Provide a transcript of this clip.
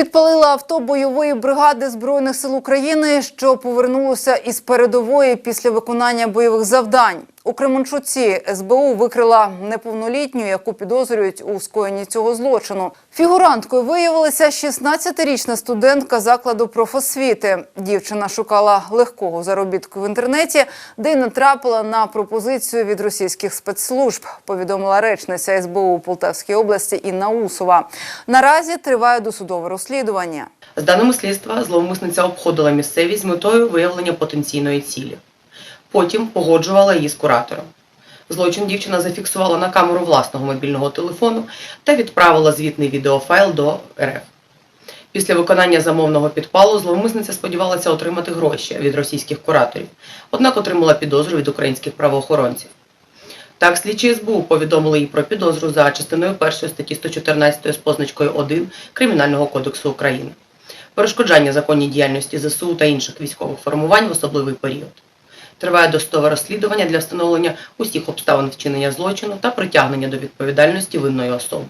Підпалила авто бойової бригади збройних сил України, що повернулося із передової після виконання бойових завдань. У Кременчуці СБУ викрила неповнолітню, яку підозрюють у скоєнні цього злочину. Фігуранткою виявилася 16-річна студентка закладу профосвіти. Дівчина шукала легкого заробітку в інтернеті, де й натрапила на пропозицію від російських спецслужб. Повідомила речниця СБУ у Полтавській області Інна Усова. Наразі триває досудове розслідування. З даними слідства, зловмисниця обходила місцевість з метою виявлення потенційної цілі. Потім погоджувала її з куратором. Злочин дівчина зафіксувала на камеру власного мобільного телефону та відправила звітний відеофайл до РФ. Після виконання замовного підпалу зловмисниця сподівалася отримати гроші від російських кураторів, однак отримала підозру від українських правоохоронців. Так, слідчі СБУ повідомили їй про підозру за частиною 1 статті 114 з позначкою 1 Кримінального кодексу України. Перешкоджання законній діяльності ЗСУ та інших військових формувань в особливий період. Триває достове розслідування для встановлення усіх обставин вчинення злочину та притягнення до відповідальності винної особи.